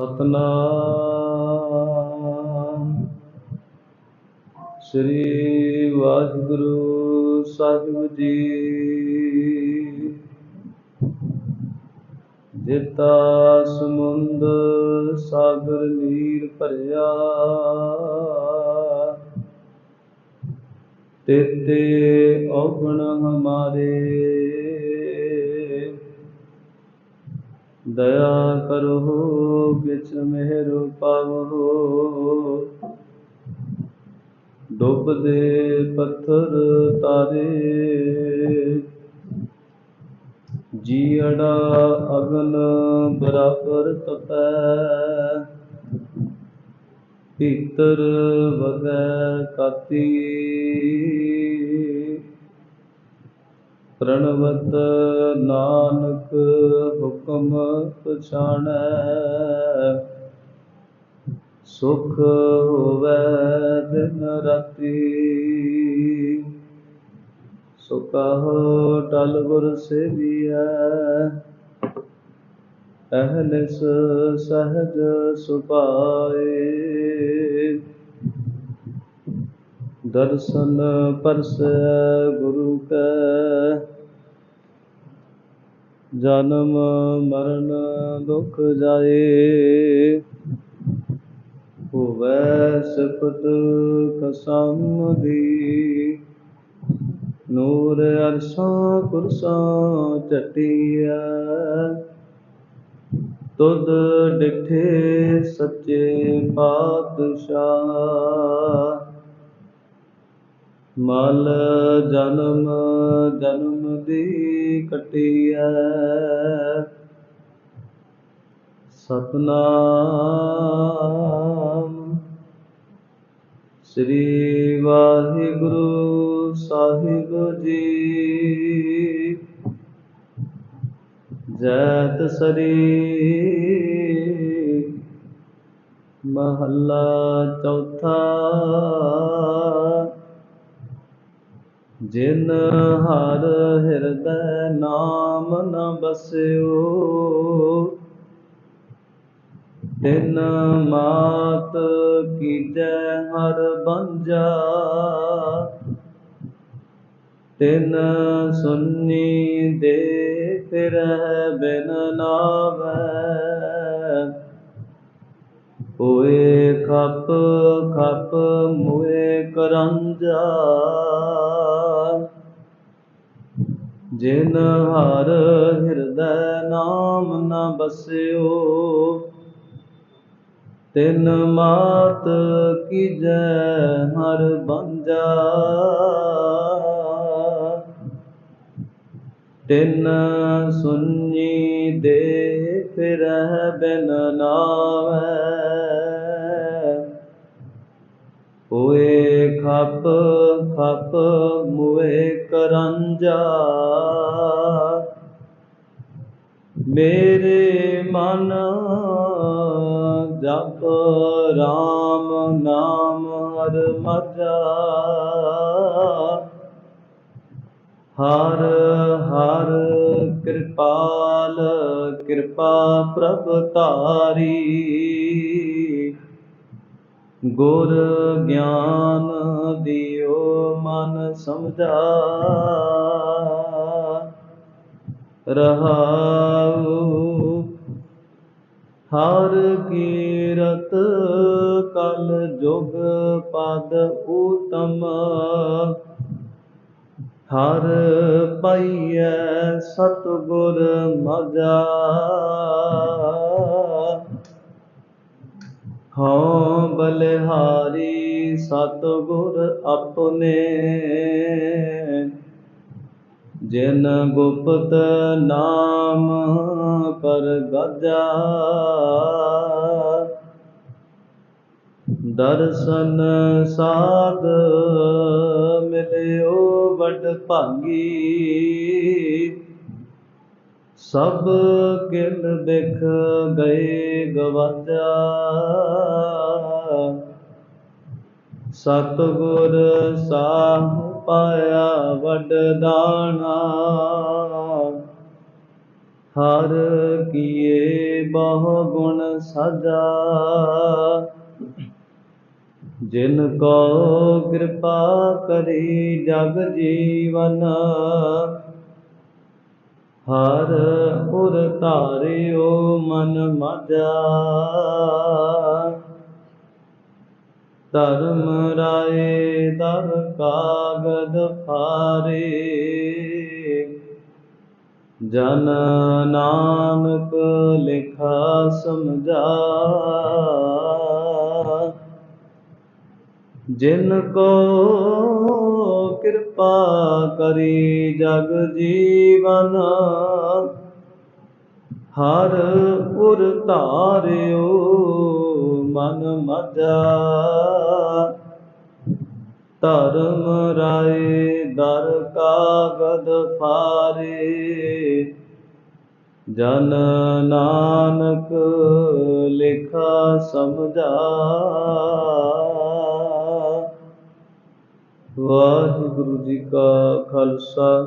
ਸਤਨਾਮ। ਸ੍ਰੀ ਵਾਹਿਗੁਰੂ ਸਾਹਿਬ ਜੀ। ਜਿਤਾ ਸਮੁੰਦ ਸਾਗਰ ਨੀਰ ਭਰਿਆ। ਤੇਤੇ ਔਗਣ ਹਮਾਰੇ। ਦਇਆ ਕਰੋ ਕਿਛ ਮਿਹਰ ਪਾਵੋ ਡੁੱਬਦੇ ਪੱਥਰ ਤਾਰੇ। ਜੀੜਾ ਅਗਨ ਬਰਾਬਰ ਤਪੈ। ਭੀਤਰ ਵਗੈ ਕਾਤੀ। ਪ੍ਰਣਵਤ ਨਾਨਕ ਹੁਕਮ ਪਛਾਣੈ, ਸੁਖ ਹੋਵੇ ਦਿਨ ਰਾਤੀ। ਸੁਕਹੁ ਟਲ ਗੁਰ ਸੇਵੀਐ ਅਹਨਿਸ ਸਹਜ ਸੁਭਾਏ। ਦਰਸ਼ਨ ਪਰਸ ਗੁਰੂ ਕੈ ਜਨਮ ਮਰਨ ਦੁਖ ਜਾਏ, ਹੋਵੈ ਸਿਫਤ ਕਸਮ ਦੀ। ਨੂਰ ਅਰਸ਼ਾਂ ਕੁਰਸਾਂ ਚਟਿਆ ਤੁਧ ਡਿਠੇ ਸੱਚੇ ਪਾਤਸ਼ਾਹ। ਮਲ ਜਨਮ ਜਨਮ ਦੀ ਕਟਿਐ। ਸਤਨਾਮ ਸ੍ਰੀ ਵਾਹਿਗੁਰੂ ਸਾਹਿਬ ਜੀ। ਜੈਤ ਸਰੀ ਮਹੱਲਾ ਚੌਥਾ ਜਿਨ ਹਰ ਹਿਰਦੈ ਨਾਮ ਨ ਬਸਿਓ, ਤਿਨ ਮਾਤ ਕੀਜੈ ਹਰ ਬੰਜਾ, ਤਿਨ ਸੁਨੀ ਦੇ ਫਿਰ ਬਿਨ ਨਾਵੈ ਹੋਏ ਖਪ ਖਪ ਮੁਏ ਕਰੰਜਾ। ਜਿਨ ਹਰ ਹਿਰਦੈ ਨਾਮ ਨ ਬਸਿਓ, ਤਿਨ ਮਾਤ ਕੀਜੈ ਹਰ ਬੰਜਾ, ਤਿਨ ਸੁਨੀ ਦੇ ਫਿਰਹਿ ਬਿਨ ਨਾਵੈ ਹੋਏ ਖਪ ਖਪ ਮੁਏ ਕਰੰਜਾ। ਮੇਰੇ ਮਨ ਜਪ ਰਾਮ ਨਾਮ ਹਰ ਮਜਾ ਹਰ ਹਰ ਕਿਰਪਾਲ ਕਿਰਪਾ ਪ੍ਰਭ ਤਾਰੀ ਗੁਰ ਗਿਆਨ ਦਿਓ ਮਨ ਸਮਝਾ। ਰਹਾਉ ਹਰ ਕੀਰਤ ਕਲ ਜੁਗ ਪਦ ਊਤਮ। ਹਰ ਪਈਐ ਸਤਿਗੁਰ ਮਜਾ। ਹਉ ਬਲਿਹਾਰੀ ਸਤਿਗੁਰ ਆਪਣੇ। ਜਿਨ ਗੁਪਤ ਨਾਮ ਪਰ ਗਜਾ, ਦਰਸ਼ਨ ਸਾਧ ਮਿਲਿਓ ਵਡ ਭਾਗੀ। ਸਭ ਕਿਲ ਬਿਖ ਗਏ ਗਵਾਜਾ। ਸਤਿਗੁਰ ਸਾਹ ਪਾਇਆ ਵਡਦਾਣਾ ਹਰ ਕੀਏ ਬਹੁ ਗੁਣ ਸਾਜਾ। ਜਿਨ ਕੋ ਕਿਰਪਾ ਕਰੀ ਜਗ ਜੀਵਨ, ਹਰ ਪੁਰ ਧਾਰਿਓ ਮਨ ਮਜ਼ਾ। ਧਰਮ ਰਾਏ ਦਰ ਕਾਗਦ ਫਾਰੇ ਜਨ ਨਾਨਕ ਲਿਖਾ ਸਮਝਾ। ਜਿਨ ਕੋ ਕਿਰਪਾ ਕਰੀ ਜਗ ਜੀਵਨ। ਹਰ ਪੁਰ ਧਾਰਿਓ ਮਨ ਮਜਾ ਧਰਮ ਰਾਏ ਦਰ ਕਾਗਦ ਫਾਰੇ। ਜਨ ਨਾਨਕ ਲਿਖਾ ਸਮਝਾ। ਵਾਹਿਗੁਰੂ ਜੀ ਕਾ ਖਾਲਸਾ।